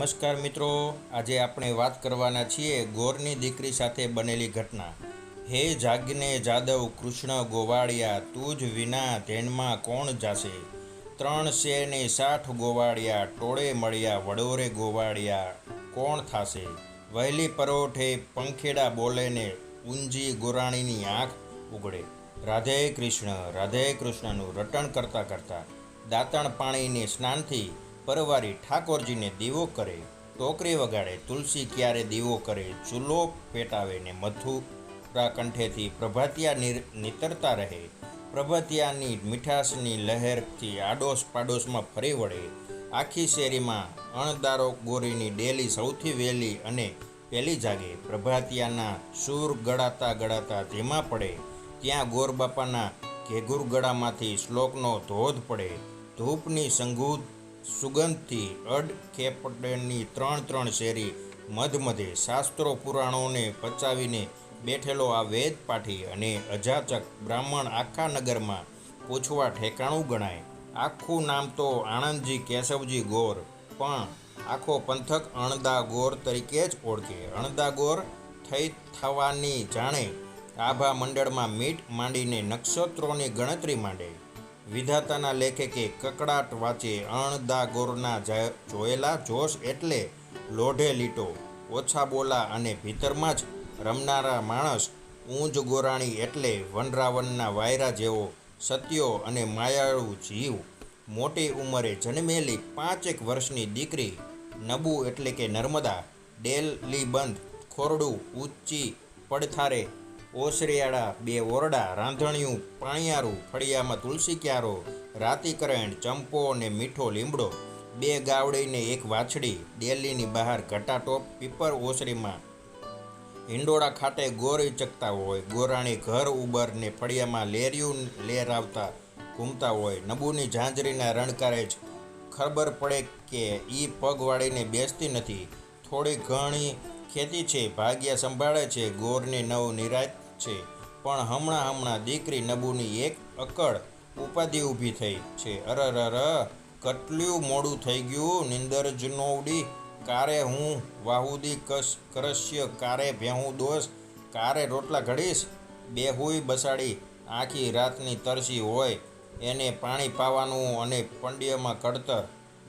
નમસ્કાર મિત્રો, આજે આપણે વાત કરવાના છીએ ગોરની દીકરી સાથે બનેલી ઘટના. હે જાગને જાદવ, કૃષ્ણ ગોવાળિયા, તું જ વિના ધ્યાનમાં કોણ જાશે? ત્રણ સે સાઠ ગોવાળિયા, ટોળે મળ્યા વડોરે ગોવાળિયા, કોણ થાશે? વહેલી પરોઠે પંખેડા બોલે ને ઊંજી ગોરાણીની આંખ ઉગડે. રાધે કૃષ્ણ, રાધે કૃષ્ણનું રટણ કરતાં કરતાં દાંતણ પાણીને સ્નાનથી પરવારી ઠાકોરજીને દીવો કરે, ટોકરી વગાડે, તુલસી ક્યારે દીવો કરે, ચૂલો પેટાવે ને મથુરા કંઠેથી પ્રભાતિયા નીતરતા રહે. પ્રભાતિયાની મીઠાશની લહેરથી આડોશ પાડોશમાં ફરી વળે. આખી શેરીમાં અણદારો ગોરીની ડેલી સૌથી વહેલી અને પહેલી જાગે પ્રભાતિયાના સૂર ગળાતા ગળાતા ધીમા પડે. ત્યાં ગોરબાપાના ઘેઘુર ગળામાંથી શ્લોકનો ધોધ પડે. ધૂપની સંગૂધ સુગંધથી અડ ખેપડની ત્રણ ત્રણ શેરી મધમધે શાસ્ત્રો પુરાણોને પચાવીને બેઠેલો આ વેદ પાઠી અને અજાચક બ્રાહ્મણ આખા નગરમાં પૂછવા ઠેકાણું ગણાય. આખું નામ તો આણંદજી કેશવજી ગોર, પણ આખો પંથક અણદા ગોર તરીકે જ ઓળખે. અણદા ગોર થઈ થવાની જાણે આભા મંડળમાં મીટ માંડીને નક્ષત્રોની ગણતરી માંડે. વિધાતાના લેખકે કકડાટ વાંચે અણદા ગોરના જોયેલા જોશ એટલે લોઢે લીટો. ઓછા બોલા અને ભીતરમાં જ રમનારા માણસ ઊંજ ગોરાણી એટલે વનરાવનના વાયરા જેવો સત્યો અને માયાળુ જીવ. મોટી ઉંમરે જન્મેલી પાંચેક વર્ષની દીકરી નબુ એટલે કે નર્મદા ડેલી બંધ ખોરડું ઊંચી પડથારે ઓસરિયાળા, બે ઓરડા, રાંધણિયું, પાણિયારું, ફળિયામાં તુલસી ક્યારો રાતીકરણ ચંપો અને મીઠો લીમડો, બે ગાવડીને એક વાછડી, ડેલીની બહાર ઘટાટોપ, પીપર ઓસરીમાં. હિંડોળા ખાતે ગોરી ચકતા હોય, ગોરાણી ઘર ઉબર ને ફળિયામાં લેરિયું લેરાવતા ઘૂમતા હોય, નબુની ઝાંઝરીના રણકારે જ ખબર પડે કે ઈ પગ વાળીને બેસતી નથી. થોડી ઘણી ખેતી છે, ભાગ્યા સંભાળે છે, ગોરની નવ નિરાત છે. પણ હમણાં હમણાં દીકરી નબુની એક અકળ ઉપાધિ ઊભી થઈ છે. અરરર કેટલું મોડું થઈ ગયું? નિંદર જ નો કારે હું વાહુદી કસ કરશ્ય, કારે ભેહું દોષ, કારે રોટલા ઘડીશ? બેહુય બસાડી, આખી રાતની તરસી હોય, એને પાણી પાવાનું અને પંડ્યમાં કડતર.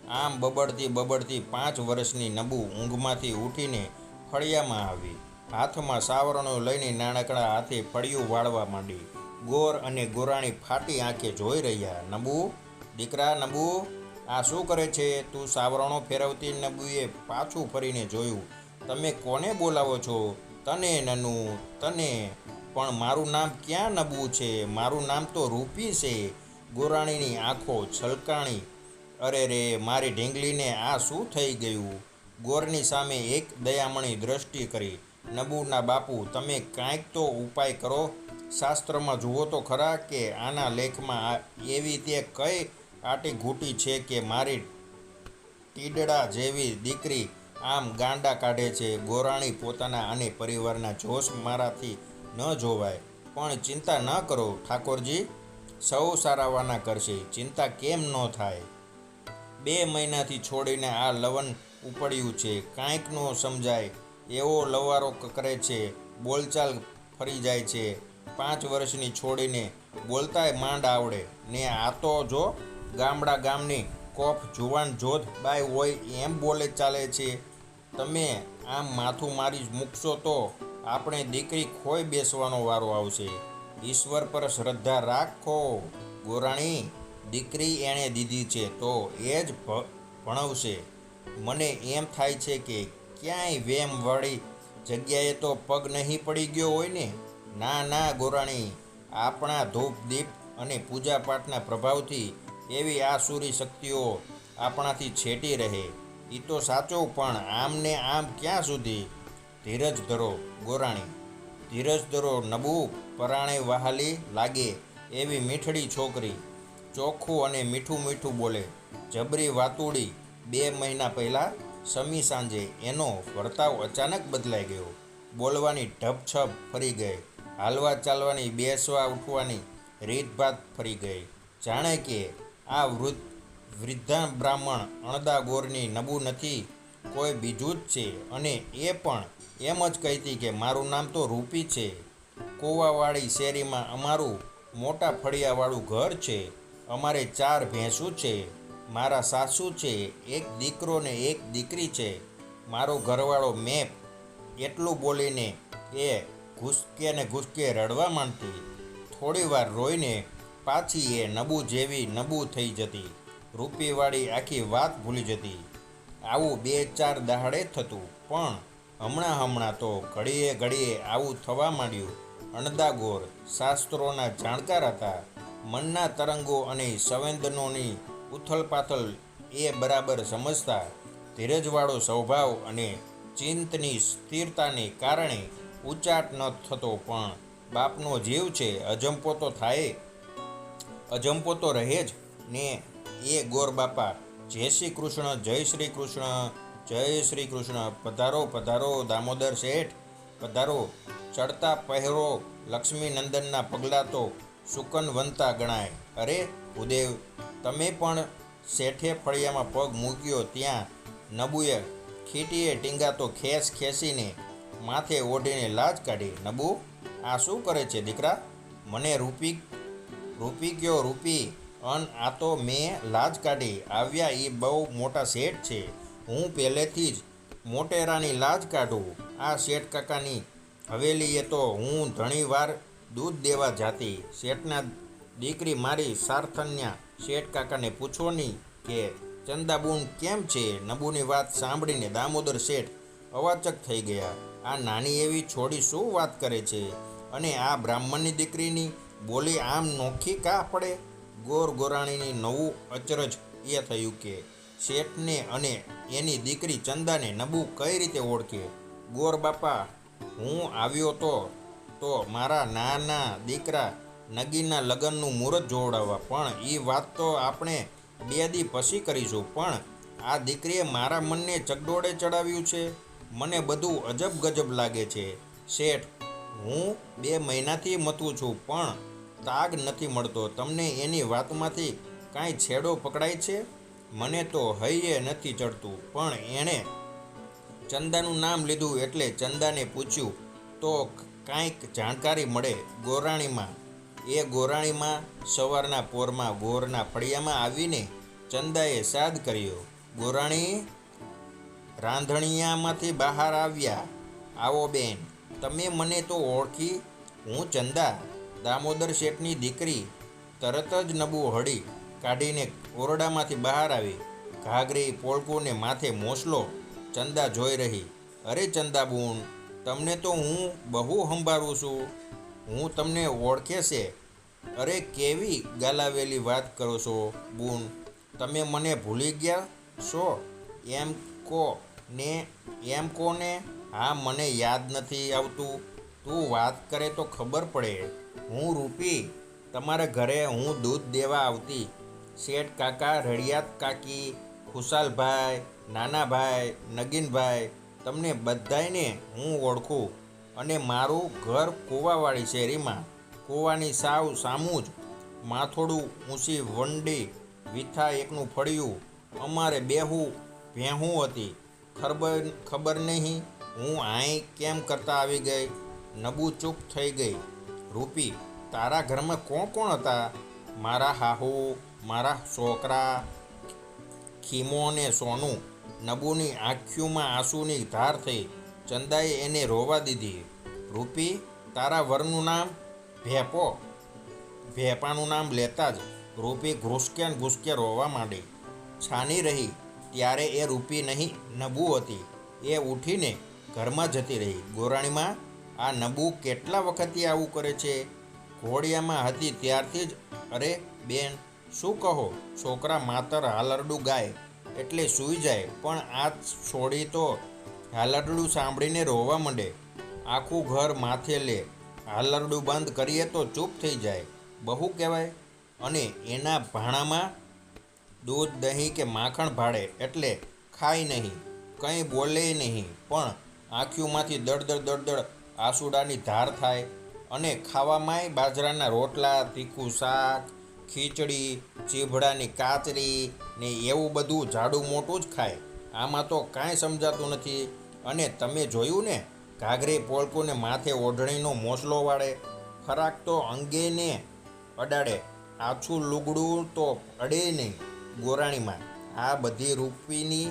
આમ બબડતી બબડતી પાંચ વર્ષની નબુ ઊંઘમાંથી ઉઠીને ફળિયામાં આવી. હાથમાં સાવરણો લઈને નાનકડા હાથે ફળિયું વાળવા માંડી. ગોર અને ગોરાણી ફાટી આંખે જોઈ રહ્યા, નબુ, દીકરા, નબુ, આ શું કરે છે? તું સાવરણો ફેરવતી નબુએ પાછું ફરીને જોયું. તમે કોને બોલાવો છો? તને, નનું, તને. પણ મારું નામ ક્યાં નબુ છે? મારું નામ તો રૂપી છે. ગોરાણીની આંખો છલકાણી. અરે રે, મારી ઢીંગલીને આ શું થઈ ગયું? ગોરની સામે એક દયામણી દ્રષ્ટિ કરી. નબુના બાપુ, તમે કાંઈક તો ઉપાય કરો. શાસ્ત્રમાં જુઓ તો ખરા કે આના લેખમાં એવી તે કઈ આટી ઘૂંટી છે કે મારી ટીડડા જેવી દીકરી આમ ગાંડા કાઢે છે. ગોરાણી પોતાના અને પરિવારના જોશ મારાથી ન જોવાય. પણ ચિંતા ન કરો ઠાકોરજી, સૌ સારાવાના કરશે. ચિંતા કેમ ન થાય? બે મહિનાથી છોડીને આ લવન ઉપડ્યું છે. કાંઈક ન સમજાય. એવો લવારો કરે છે. બોલચાલ ફરી જાય છે. પાંચ વર્ષની છોડીને બોલતાય માંડ આવડે. ને આ તો જો ગામડા ગામની કોફ જુવાન જોધ બાય હોય એમ બોલે ચાલે છે. તમે આમ માથું મારી મૂકશો તો આપણે દીકરી ખોઈ બેસવાનો વારો આવશે. ઈશ્વર પર શ્રદ્ધા રાખો. ગોરાણી, દીકરી એણે દીધી છે તો એ જ ભણવશે. મને એમ થાય છે કે ક્યાંય વેમ વળી જગ્યાએ તો પગ નહીં પડી ગયો હોય ને? ના ના, ગોરાણી. આપણા ધૂપ, દીપ અને પૂજાપાઠના પ્રભાવથી એવી આસુરી શક્તિઓ આપણાથી છેટી રહે. એ તો સાચો, પણ આમને આમ ક્યાં સુધી? ધીરજ ધરો, ગોરાણી. ધીરજ ધરો, નબુ, પરાણે વહાલી લાગે એવી મીઠડી છોકરી. ચોખ્ખું અને મીઠું મીઠું બોલે. જબરી વાતુડી બે મહિના પહેલાં સમી સાંજે એનો વર્તાવ અચાનક બદલાઈ ગયો. બોલવાની ઢપછપ ફરી ગઈ. હાલવા ચાલવાની બેસવા ઉઠવાની રીતભાત ફરી ગઈ. જાણે કે આ વૃદ્ધ, વૃદ્ધા બ્રાહ્મણ અણદા ગોરની નબુ નથી, કોઈ બીજું જ છે. અને એ પણ એમ જ કહેતી કે મારું નામ તો રૂપી છે. કોવાવાળી શેરીમાં અમારું મોટા ફળિયાવાળું ઘર છે. અમારે ચાર ભેંસું છે. મારા સાસુ છે, એક દીકરો ને એક દીકરી છે, મારો ઘરવાળો મેપ, એટલું બોલીને એ ઘૂસકે ને ઘૂસકે રડવા માંડતી. થોડી વાર રોઈને પાછી એ નબુ જેવી નબુ થઈ જતી. રૂપીવાળી આખી વાત ભૂલી જતી. આવું બે ચાર દહાડે થતું, પણ હમણાં હમણાં તો ઘડીએ ઘડીએ આવું થવા માંડ્યું. અણદાગોર શાસ્ત્રોના જાણકાર હતા. મનના તરંગો અને સંવેદનોની ઉથલપાથલ એ બરાબર સમજતા ધીરજવાળો સ્વભાવ અને ચિંતની સ્થિરતાને કારણે ઉચાટ ન થતો પણ બાપનો જીવ છે, અજંપો તો થાય. અજંપો તો રહે જ. ને એ ગોર બાપા, જય શ્રી કૃષ્ણ, જય શ્રી કૃષ્ણ, જય શ્રી કૃષ્ણ, પધારો પધારો, દામોદર શેઠ, પધારો. ચડતા પહેરો લક્ષ્મીનંદનના પગલાં તો સુકનવંતા ગણાય. અરે ઉદેવ તમે પણ શેઠે ફળિયામાં પગ મૂક્યો ત્યાં નબુએ ખીટીએ ટીંગાતો ખેસ ખેસીને માથે ઓઢીને લાજ કાઢી. નબુ, આ શું કરે છે દીકરા? મને રૂપી રૂપી ગયો રૂપી? અન આ તો મેં લાજ કાઢી. આવ્યા એ બહુ મોટા શેઠ છે. હું પહેલેથી જ મોટેરાની લાજ કાઢું. આ શેઠ કાકાની હવેલીએ તો હું ઘણીવાર દૂધ દેવા જાતી. શેઠના દીકરી મારી સાર્થન્યા શેઠ કાકાને પૂછો નહીં કે, ચંદાબૂન કેમ છે? નબુની વાત સાંભળીને દામોદર શેઠ અવાચક થઈ ગયા. આ નાની એવી છોડી શું વાત કરે છે? અને આ બ્રાહ્મણની દીકરીની બોલી આમ નોખી કા પડે? ગોર ગોરાણીની નવું અચરજ એ થયું કે, શેઠને અને એની દીકરી ચંદાને નબુ કઈ રીતે ઓળખે? ગોર બાપા, હું આવ્યો તો તો મારા નાના દીકરા નગીના લગ્નનું મુહૂર્ત જોવડાવવા. પણ એ વાત તો આપણે બે દી પછી કરીશું. પણ આ દીકરીએ મારા મનને ચગડોળે ચડાવ્યું છે. મને બધું અજબ ગજબ લાગે છે. શેઠ, હું બે મહિનાથી મથું છું, પણ તાગ નથી મળતો. તમને એની વાતમાંથી કાંઈ છેડો પકડાય છે? મને તો હૈયે નથી ચડતું. પણ એણે ચંદાનું નામ લીધું એટલે ચંદાને પૂછ્યું, તો કાંઈક જાણકારી મળે ગોરાણીમાં? એ ગોરાણીમાં સવારના પોરમાં ગોરના ફળિયામાં આવીને ચંદાએ સાદ કર્યો, ગોરાણી, રાંધણિયામાંથી બહાર આવ્યા. આવો બેન, તમે મને તો ઓળખી. હું ચંદા, દામોદર શેઠની દીકરી. તરત જ નબુ હળી કાઢીને ઓરડામાંથી બહાર આવી. ઘાઘરી પોળકું ને માથે મોસલો. ચંદા જોઈ રહી, અરે ચંદાબૂન તમને તો હું બહુ સંભાળું છું. હું તમને ઓળખે છે. અરે, કેવી ગાલાવેલી વાત કરો છો, બૂન? તમે મને ભૂલી ગયા છો? એમ કો ને, એમ કોને હા, મને યાદ નથી આવતું. તું વાત કરે તો ખબર પડે. હું રૂપી. તમારા ઘરે હું દૂધ દેવા આવતી. શેઠ કાકા, રડિયાત કાકી, ખુશાલભાઈ, નાનાભાઈ, નગીનભાઈ, તમને બધાયને હું ઓળખું. અને મારું ઘર કૂવાવાળી શેરીમાં. કૂવાની સાવ સામું જ માથોડું ઊંચી વંડી વિથા એકનું ફળિયું. અમારે બેહું ભેહું હતી. ખબર ખબર નહીં હું આઈ કેમ કરતા આવી ગઈ? નબુ ચૂપ થઈ ગઈ. રૂપી, તારા ઘરમાં કોણ કોણ હતા? મારા હાહુ, મારા છોકરા, ખીમો ને સોનું. નબુની આંખીઓમાં આંસુની ધાર થઈ. ચંદાએ એને રોવા દીધી. રૂપી, તારા વરનું નામ ભેપો. ભેપાનું નામ લેતા જ રૂપી ઘૂસક્યાન ઘૂસકે રોવા માંડી. છાની રહી, ત્યારે એ રૂપી નહીં, નબુ હતી. એ ઉઠીને ઘરમાં જતી રહી. ગોરાણીમાં, આ નબુ કેટલા વખતથી આવું કરે છે? ઘોડિયામાં હતી ત્યારથી જ. અરે, બેન, શું કહો? છોકરા માતર હાલરડું ગાય, એટલે સૂઈ જાય. પણ આ છોડી તો હાલરડું સાંભળીને રોવા માંડે. આખું ઘર માથે લે. હાલરડું બંધ કરીએ તો ચૂપ થઈ જાય. બહુ કહેવાય. અને એના ભાણામાં દૂધ, દહીં કે માખણ ભાડે એટલે ખાય નહીં. કંઈ બોલે નહીં. પણ આંખીઓમાંથી દળદળ દળદળ આસુડાની ધાર થાય અને ખાવામાંય બાજરાના રોટલા, તીખું શાક, ખીચડી, ચીભડાની કાચરી ને એવું બધું જાડું મોટું જ ખાય. આમાં તો કાંઈ સમજાતું નથી. અને તમે જોયું ને, ઘાઘરી પોલકુને માથે ઓઢણીનો મોસલો વાળે. ખરાક તો અંગેને અડાડે, આછું લુગડું તો અડે નહીં ગોરાણીમાં. આ બધી રૂપીની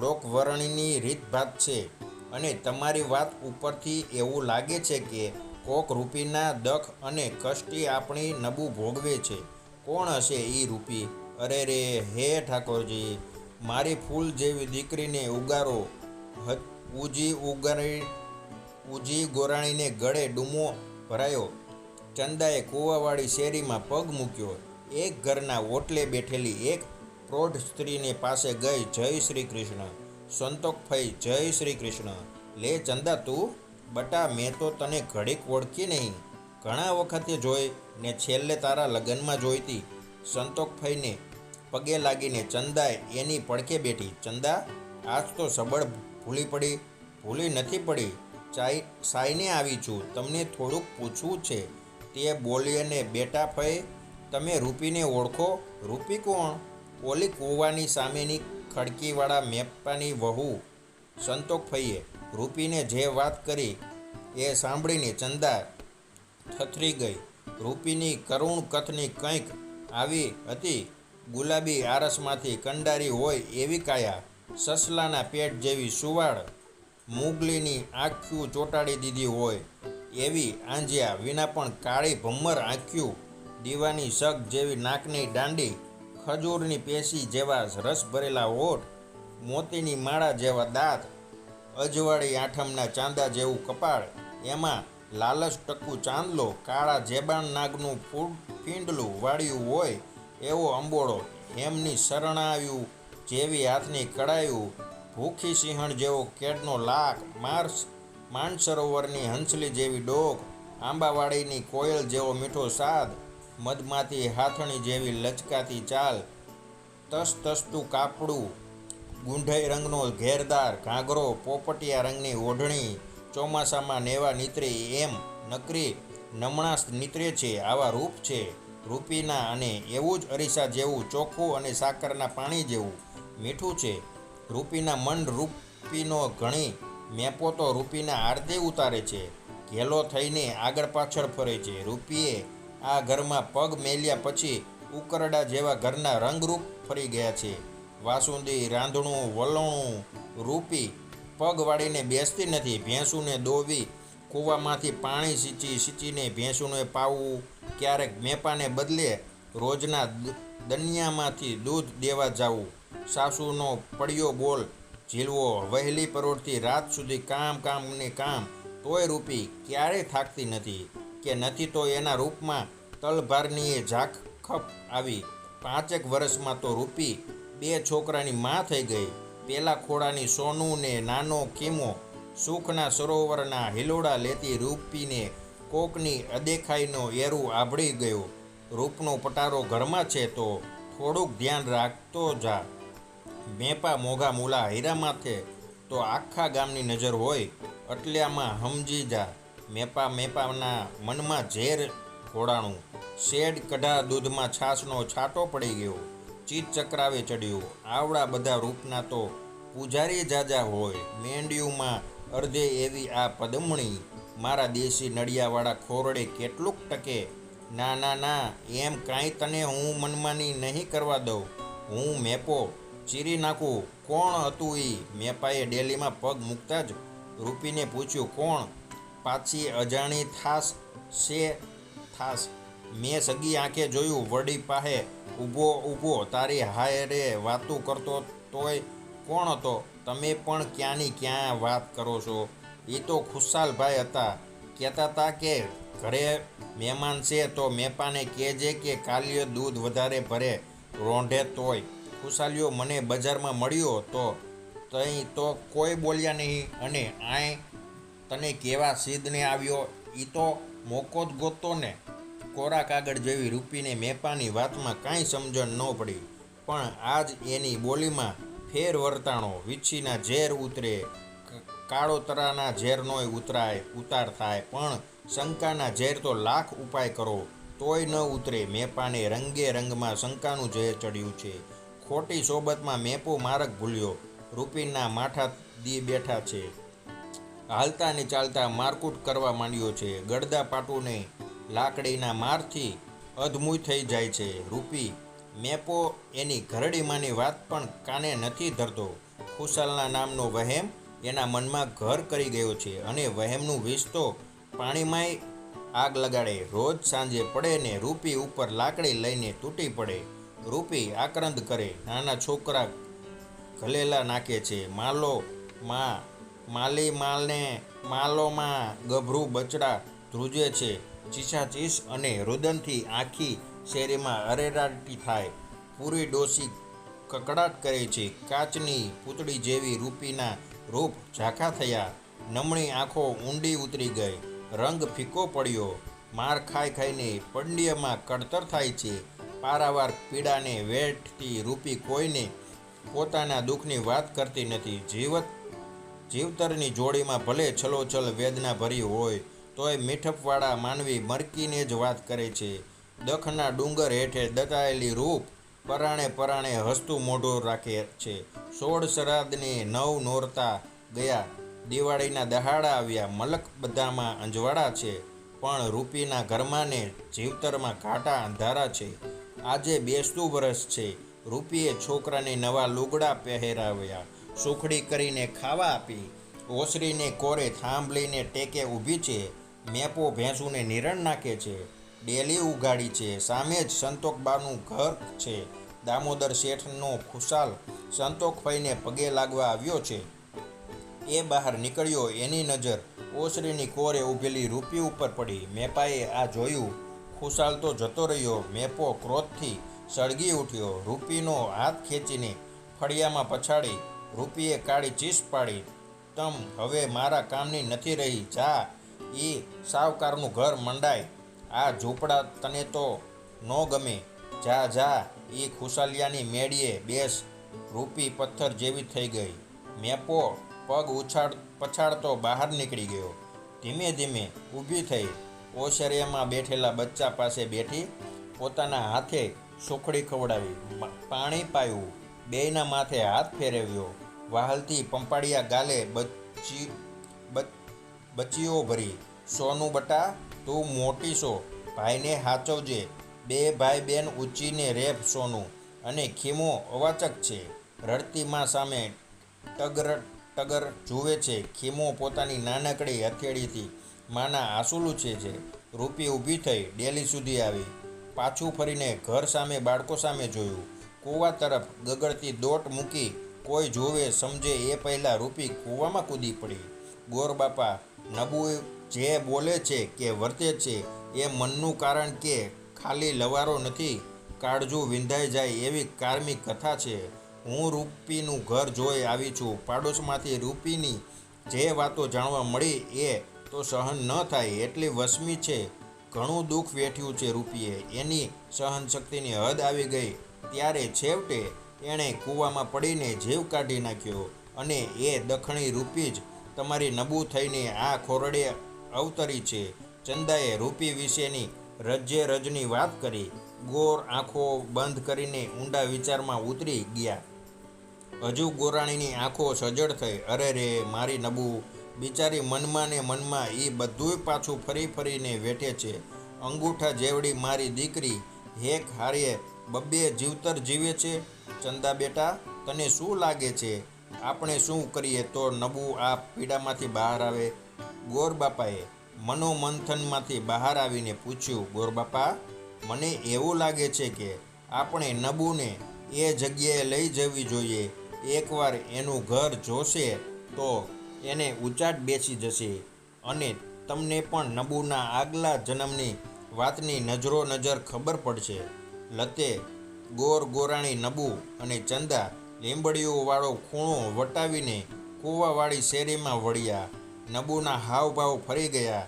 લોકવરણીની રીતભાત છે. અને તમારી વાત ઉપરથી એવું લાગે છે કે કોક રૂપીના દખ અને કષ્ટી આપણી નબું ભોગવે છે. કોણ હશે એ રૂપી? અરે રે, હે ઠાકોરજી, મારી ફૂલ જેવી દીકરીને ઉગારો. ઉજી ઉગારી ઉજી ગોરાણીને ગળે ડૂમો ભરાયો. ચંદાએ કૂવાવાળી શેરીમાં પગ મૂક્યો. એક ઘરના ઓટલે બેઠેલી એક પ્રૌઢ સ્ત્રીને પાસે ગઈ જય શ્રી કૃષ્ણ. સંતોકભાઈ જય શ્રી કૃષ્ણ. લે ચંદા તું, બટા મેં તો તને ઘડીક ઓળખી નહીં. ઘણા વખતે જોઈ ને છેલ્લે તારા લગ્નમાં જોઈતી. સંતોકભાઈને પગે લાગીને ચંદાએ એની પડખે બેઠી. ચંદા, આજ તો સબળ ભૂલી પડી, ભૂલી નથી પડી, ચાઈ, સાઈને આવી છું. તમને થોડુંક પૂછવું છે, તે બોલીને બેટા ફઈ તમે રૂપીને ઓળખો? રૂપી કોણ? ઓલી કૂવાની સામેની ખડકીવાળા મેપ્પાની વહુ, સંતોક ફઈએ રૂપીને જે વાત કરી, એ સાંભળીને ચંદા થથરી ગઈ. રૂપીની કરુણ કથની કંઈક આવી હતી. ગુલાબી આરસમાંથી કંડારી હોય એવી કાયા. સસલાના પેટ જેવી સુવાળ મુગલીની આંખ્યું ચોંટાડી દીધી હોય એવી આંજ્યા વિના પણ કાળી ભમ્મર આંખ્યું દીવાની શક જેવી નાકની દાંડી, ખજૂરની પેશી જેવા રસ ભરેલા હોઠ મોતીની માળા જેવા દાંત, અજવાળી આઠમના ચાંદા જેવું કપાળ, એમાં લાલચ ટકુ ચાંદલો, કાળા જેબાણ નાગનું ફૂડ ફીંડલું વાળ્યું હોય એવો અંબોળો એમની શરણાવ્યું જેવી હાથની કડાયું ભૂખી સિંહણ જેવો કેડનો લાક માર્સ માનસરોવરની હંસલી જેવી ડોક, આંબાવાડીની કોયલ જેવો મીઠો સાદ, મધમાતી હાથણી જેવી લચકાતી ચાલ તસ તસતું કાપડું, ગુંઢઈ રંગનો ઘેરદાર ઘાઘરો, પોપટિયા રંગની ઓઢણી, ચોમાસામાં નેવા નીતરે એમ નકરી નમણાસ નીતરે છે, આવા રૂપ છે, રૂપીના અને એવું જ અરીસા જેવું ચોખ્ખું અને સાકરના પાણી જેવું. મીઠું છે. રૂપીના મન રૂપીનો ઘણી મેપો તો રૂપીના આરદે ઉતારે છે. ઘેલો થઈને આગળ પાછળ ફરે છે. રૂપીએ આ ઘરમાં પગ મેલ્યા પછી ઉકરડા જેવા ઘરના રંગરૂપ ફરી ગયા છે. વાસુંદી, રાંધણું, વલણું, રૂપી પગ વાળીને બેસતી નથી. ભેંસુને દોવી કૂવામાંથી પાણી સીંચી, સીંચીને ભેંસુને પાવવું ક્યારેક મેપાને બદલે રોજના દનિયામાંથી દૂધ દેવા જવું. સાસુનો પડ્યો બોલ, ઝીલવો, વહેલી પરોઢથી રાત સુધી કામ કામ ને કામ, તોય રૂપી ક્યારેય થાકતી નથી કે નથી તો એના રૂપમાં તલભારની એ ઝાખપ આવી. પાંચેક વર્ષમાં તો રૂપી બે છોકરાની માં થઈ ગઈ. પેલા ખોડાની સોનું ને નાનો કીમો, સુખના સરોવરના હિલોડા લેતી રૂપીને કોકની અદેખાઈનો એરું આભળી ગયો. રૂપનો પટારો ઘરમાં છે તો થોડુંક ધ્યાન રાખતો જા. મેપા મોઘા મૂલા હીરા છે તો આખા ગામની નજર હોય અટલ્યામાં સમજી જા. મેપા મેપાના મનમાં ઝેર ઘોડાણું. શેડ કઢા દૂધમાં છાશનો છાંટો પડી ગયો. ચીત ચક્રાવે ચડ્યું. આવડા બધા રૂપના તો પૂજારી જાજા હોય. મેંડિયુંમાં અર્ધે એવી આ પદમણી. મારા દેશી નડિયાવાળા ખોરડે કેટલુંક ટકે. ના ના ના, એમ કાંઈ તને હું મનમાની નહીં કરવા દઉં. હું મેપો ચીરી નાખું. કોણ હતું એ મેપાએ ડેલીમાં પગ મૂકતા જ રૂપીને પૂછ્યું, કોણ? પાછી અજાણી થાસ છે થાસ મેં સગી આંખે જોયું, વડી પાસે ઊભો ઊભો, તારી હાયરે વાતું કરતો તોય કોણ હતો? તમે પણ ક્યાંની ક્યાં વાત કરો છો? એ તો ખુશાલભાઈ હતા. કહેતા હતા કે, ઘરે મહેમાન છે તો મેપાને કહેજે કે કાલ્ય દૂધ વધારે ભરે, રોંઢે તોય. ખુશાલીઓ મને બજારમાં મળ્યો તો તઈ તો કોઈ બોલ્યા નહીં અને આય તને કેવા સિદ્ધને આવ્યો? એ તો મોકો જ ગોતો ને. કોરા કાગળ જેવી રૂપીને મેપાની વાતમાં કાંઈ સમજણ ન પડી. પણ આજ એની બોલીમાં ફેર વર્તાણો, વીછીના ઝેર ઉતરે. કાળોતરાના ઝેરનોય ઉતરાય, ઉતાર થાય. પણ શંકાના ઝેર તો લાખ ઉપાય કરો, તોય ન ઉતરે. મેપાને રંગે રંગમાં શંકાનું ઝેર ચડ્યું છે. ખોટી સોબતમાં મેપો મારક ભૂલ્યો. રૂપીના માઠા દી બેઠા છે. હાલતા ને ચાલતા મારકૂટ કરવા માંડ્યો છે. ગળદા પાટુને લાકડીના મારથી અધમુય થઈ જાય છે. રૂપી, મેપો એની ઘરડીમાંની વાત પણ કાને નથી ધરતો. ખુશાલના નામનો વહેમ એના મનમાં ઘર કરી ગયો છે અને વહેમનું વિષ તો પાણીમાંય આગ લગાડે. રોજ સાંજે પડે ને રૂપી ઉપર લાકડી લઈને તૂટી પડે. રૂપી આક્રંદ કરે. નાના છોકરા ઘલેલા નાખે છે. માલો માં, માલી માલને માલોમાં ગભરું બચડા ધ્રુજે છે. ચીસાચીસ અને રુદનથી આખી શેરીમાં અરેરાટી થાય. પૂરી ડોસી કકડાટ કરે છે. કાચની પૂતળી જેવી રૂપીના રૂપ ઝાંખા થયા. નમણી આંખો ઊંડી ઉતરી ગઈ. રંગ ફીકો પડ્યો. માર ખાઈ ખાઈને પંડ્યમાં કડતર થાય છે. પારાવાર પીડાને વેઠતી રૂપી કોઈને પોતાના દુઃખની વાત કરતી નથી. જીવત, જીવતરની જોડીમાં ભલે છલોછલ વેદના ભરી હોય, તોય મીઠપવાળા માનવી મરકીને જ વાત કરે છે. દખના ડુંગર હેઠે દટાયેલી રૂપ પરાણે પરાણે હસતું મોઢું રાખે છે. સોળ શ્રાદ્ધને નવ નોરતા ગયા. દિવાળીના દહાડા આવ્યા. મલક બધામાં અંજવાળા છે, પણ રૂપીના ઘરમાં ને જીવતરમાં ઘાટા અંધારા છે. આજે બેસતું વરસ છે. રૂપીએ છોકરાને નવા લુગડા પહેરાવ્યા. સુખડી કરીને ખાવા આપી. ઓસરીને કોરે થાંભલીને ટેકે ઊભી છે. મેપો ભેંસુને નિરણ નાખે છે. ડેલી ઉગાડી છે. સામે જ સંતોકબાનું ઘર છે. દામોદર શેઠનો ખુશાલ સંતોકભાઈને પગે લાગવા આવ્યો છે. એ બહાર નીકળ્યો એની નજર ઓસરીની કોરે ઊભેલી રૂપી ઉપર પડી. મેપાએ આ જોયું. ખુશાલ તો જતો રહ્યો. મેપો ક્રોધથી સળગી ઉઠ્યો. રૂપીનો હાથ ખેંચીને ફળિયામાં પછાડી રૂપીએ કાળી ચીસ પાડી. તમ, હવે મારા કામની નથી રહી. જા. એ સાવકારનું ઘર મંડાય. આ ઝૂંપડા તને તો ન ગમે. જા જા. એ ખુશાલિયાની મેળીએ. બેસ. રૂપી પથ્થર જેવી થઈ ગઈ. મેપો પગ ઉછાળ પછાડતો બહાર નીકળી ગયો. ધીમે ધીમે ઊભી થઈ ઓસરિયામાં બેઠેલા બચ્ચા પાસે બેઠી પોતાના હાથે સુખડી ખવડાવી પાણી પાયું. બેયના માથે હાથ ફેરવ્યો. વાહલથી પંપાળિયા ગાલે બચ્ચી બચ્ચીઓ ભરી, સોનું બટા, તું મોટી છો. ભાઈને હાચવજે. બે ભાઈ બેન ઊંચીને રેપ, સોનું. અને ખીમો અવાચક છે. રડતી માં સામે ટગર ટગર જુએ છે. ખીમો પોતાની નાનકડી હથેળીથી માના આંસુ લૂછે છે રૂપી ઊભી થઈ ડેલી સુધી આવી. પાછું ફરીને ઘર સામે બાળકો સામે જોયું. કૂવા તરફ ગગડતી દોટ મૂકી કોઈ જોવે સમજે એ પહેલાં રૂપી કૂવામાં કૂદી પડી. ગોર બાપા નબુ જે બોલે છે કે વર્તે છે એ મનનું કારણ કે ખાલી લવારો નથી, કાળજું વિંધાઈ જાય એવી કારમી કથા છે. હું રૂપીનું ઘર જોઈ આવી છું. પાડોશમાંથી રૂપીની જે વાતો જાણવા મળી એ તો સહન ન થાય એટલી વસમી છે. ઘણું દુઃખ વેઠ્યું છે રૂપીએ એની સહન શક્તિની હદ આવી ગઈ. ત્યારે છેવટે એણે કૂવામાં પડીને જીવ કાઢી નાખ્યો અને એ દખણી રૂપી જ તમારી નબૂ થઈને આ ખોરડે અવતરી છે. ચંદાએ રૂપી વિશેની રજે રજની વાત કરી. ગોર આંખો બંધ કરીને ઊંડા વિચારમાં ઉતરી ગયા. હજુ ગોરાણીની આંખો સજળ થઈ. અરે રે, મારી નબુ બિચારી મનમાં ને મનમાં એ બધુંય પાછું ફરી ફરીને વેઠે છે. અંગૂઠા જેવડી મારી દીકરી, હેક હારીએ બબ્બે જીવતર જીવે છે. ચંદા બેટા, તને શું લાગે છે? આપણે શું કરીએ તો નબુ આ પીડામાંથી બહાર આવે? ગોરબાપાએ મનોમંથનમાંથી બહાર આવીને પૂછ્યું ગોરબાપા મને એવું લાગે છે કે આપણે નબુને એ જગ્યાએ લઈ જવી જોઈએ. એકવાર એનું ઘર જોશે તો એને ઉચાટ બેસી જશે અને તમને પણ નબુના આગલા જન્મની વાતની નજરો નજર ખબર પડશે. લતે, ગોર ગોરાણી નબુ અને ચંદા લીંબડીઓવાળો ખૂણો વટાવીને કૂવાવાળી શેરીમાં વળ્યા. નબુના હાવભાવ ફરી ગયા.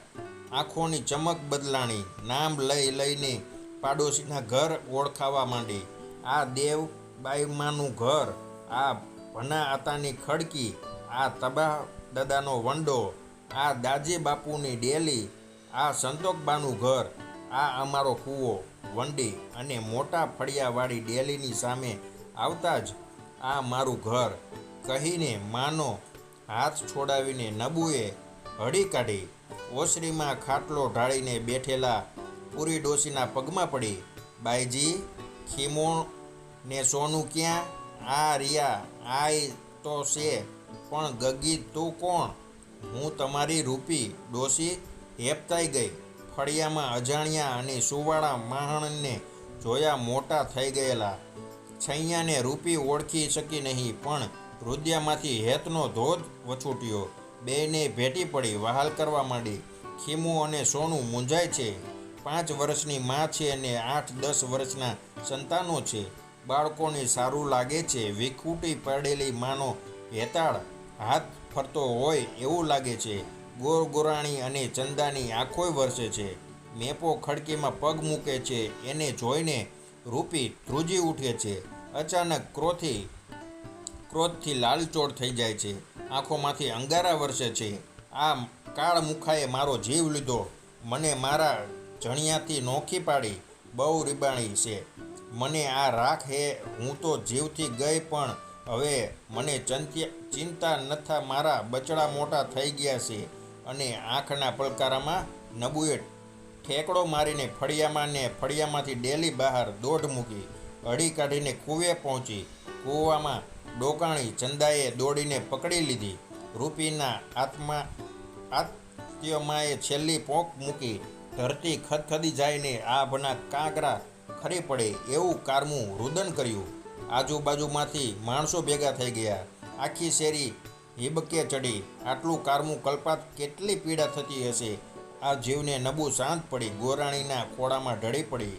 આંખોની ચમક બદલાણી, નામ લઈ લઈને પાડોશીના ઘર ઓળખાવા માંડી. આ દેવ બાઈમાનું ઘર, આ ભના આતાની ખડકી, આ તબા દાદાનો વંડો, આ દાજી બાપુની ડેલી, આ સંતોકબાનું ઘર, આ અમારો કૂવો, વંડી અને મોટા ફળિયાવાળી ડેલીની સામે આવતા જ આ મારું ઘર કહીને માનો હાથ છોડાવીને નબુએ હળી કાઢી, ઓસરીમાં ખાટલો ઢાળીને બેઠેલા પૂરી ડોસીના પગમાં પડી, બાઈજી ખીમો ને સોનું ક્યાં? આ રિયા, આય તો છે. પણ ગગી, તું કોણ? હું તમારી રૂપી ડોસી હેપતાઈ ગઈ. ફળિયામાં અજાણ્યા અને સુવાળા માહણને જોયા મોટા થઈ ગયેલા. છૈયાને રૂપી ઓળખી શકી નહીં, પણ હૃદયમાંથી હેતનો ધોધ વછૂટ્યો. બેને ભેટી પડી, વહાલ કરવા માંડી. ખીમુ અને સોનું મૂંઝાય છે. પાંચ વર્ષની માં છે અને આઠ, દસ વર્ષના સંતાનો છે. બાળકોને સારું લાગે છે. વિખૂટી પડેલી માનો હેતાળ હાથ ફરતો હોય એવું લાગે છે. ગોર ગોરાણી અને ચંદાની આંખોય વરસે છે. મેપો ખડકીમાં પગ મૂકે છે. એને જોઈને રૂપી ધ્રુજી ઉઠે છે. અચાનક ક્રોથી ક્રોધથી લાલચોળ થઈ જાય છે. આંખોમાંથી અંગારા વરસે છે. આ કાળ મુખાએ મારો જીવ લીધો. મને મારા જણિયાથી નોખી પાડી. બહુ રીબાણી છે. મને આ રાખ હે. હું તો જીવથી ગઈ પણ હવે મને ચિંતા નથા મારા બચડા મોટા થઈ ગયા છે અને આંખના પલકારામાં નબુએ ઠેકડો મારીને ફળિયામાં ને ફળિયામાંથી ડેલી બહાર દોઢ મૂકી અડી કાઢીને કૂવે પહોંચી. કૂવામાં ડોકાણી ચંદાએ દોડીને પકડી લીધી. રૂપીના આત્મા, આત્યમાએ છેલ્લી પોંક મૂકી ધરતી ખદખદી જાયને ભના કાંકરા ખરી પડે એવું કારમું રુદન કર્યું. આજુબાજુમાંથી માણસો ભેગા થઈ ગયા. આખી શેરી હિબકે ચડી. આટલું કારમું કલ્પાત કેટલી પીડા થતી હશે? આ જીવને નબુ શાંત પડી, ગોરાણીના ખોળામાં ઢળી પડી.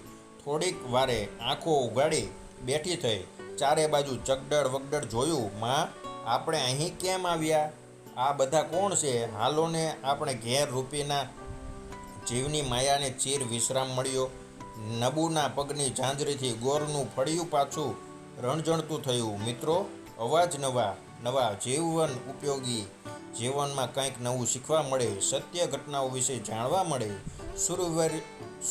થોડીક વારે આંખો ઉગાડી બેઠી થઈ. ચારે બાજુ ચગડળ વગડળ જોયું, માં, આપણે અહીં કેમ આવ્યા? આ બધા કોણ છે? હાલોને આપણે ઘેર રૂપીના જીવની માયાને ચીર વિશ્રામ મળ્યો. નબુના પગની ઝાંઝરીથી ગોરનું ફળિયું પાછું રણજણતું થયું. મિત્રો, અવાજ નવા નવા, જીવન ઉપયોગી જીવનમાં કંઈક નવું શીખવા મળે, સત્ય ઘટનાઓ વિશે જાણવા મળે, સુરવીર,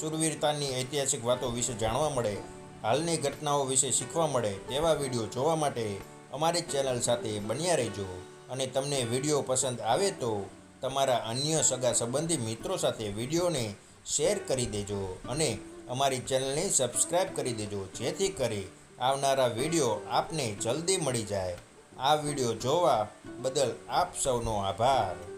સુરવીરતાની ઐતિહાસિક વાતો વિશે જાણવા મળે, હાલની ઘટનાઓ વિશે શીખવા મળે તેવા વીડિયો જોવા માટે અમારી ચેનલ સાથે બન્યા રહેજો. અને તમને વીડિયો પસંદ આવે તો તમારા અન્ય સગા સંબંધી મિત્રો સાથે વિડીયોને શેર કરી દેજો અને અમારી ચેનલને સબસ્ક્રાઈબ કરી દેજો. જેથી કરી આવનારા વીડિયો આપને જલ્દી મળી જાય. આ વીડિયો જોવા બદલ આપ સૌનો આભાર.